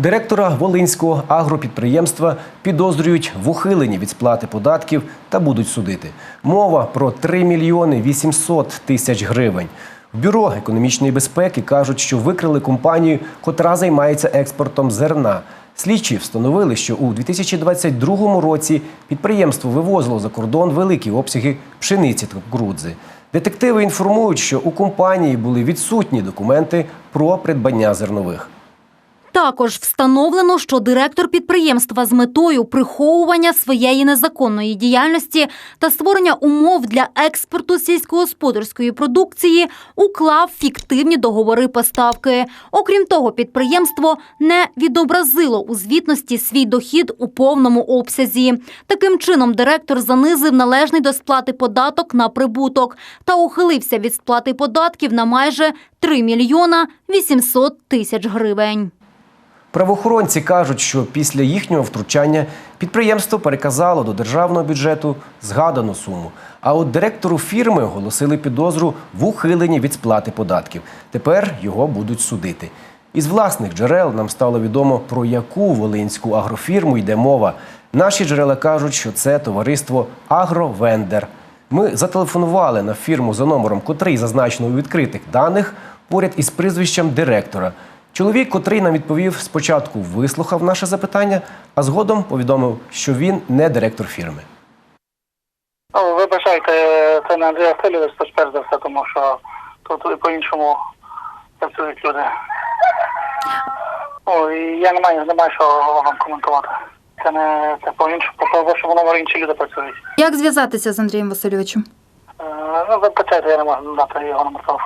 Директора Волинського агропідприємства підозрюють в ухиленні від сплати податків та будуть судити. Мова про 3 мільйони 800 тисяч гривень. В бюро економічної безпеки кажуть, що викрили компанію, котра займається експортом зерна. Слідчі встановили, що у 2022 році підприємство вивозило за кордон великі обсяги пшениці та кукурудзи. Детективи інформують, що у компанії були відсутні документи про придбання зернових. Також встановлено, що директор підприємства з метою приховування своєї незаконної діяльності та створення умов для експорту сільськогосподарської продукції уклав фіктивні договори поставки. Окрім того, підприємство не відобразило у звітності свій дохід у повному обсязі. Таким чином, директор занизив належний до сплати податок на прибуток та ухилився від сплати податків на майже 3 мільйона 800 тисяч гривень. Правоохоронці кажуть, що після їхнього втручання підприємство переказало до державного бюджету згадану суму. А от директору фірми оголосили підозру в ухиленні від сплати податків. Тепер його будуть судити. Із власних джерел нам стало відомо, про яку волинську агрофірму йде мова. Наші джерела кажуть, що це товариство Агровендер. Ми зателефонували на фірму за номером, котрий зазначено у відкритих даних, поряд із прізвищем директора. Чоловік, котрий нам відповів, спочатку вислухав наше запитання, а згодом повідомив, що він не директор фірми. Ну, вибачайте, це не Андрій Васильович, то перш за все, тому що тут і по-іншому працюють люди. І я не маю, не маю що вам коментувати. Це не це по-іншому, по вашому номеру інші люди працюють. Як зв'язатися з Андрієм Васильовичем? Е, ну, вибачайте, я не можу дати його номер телефону.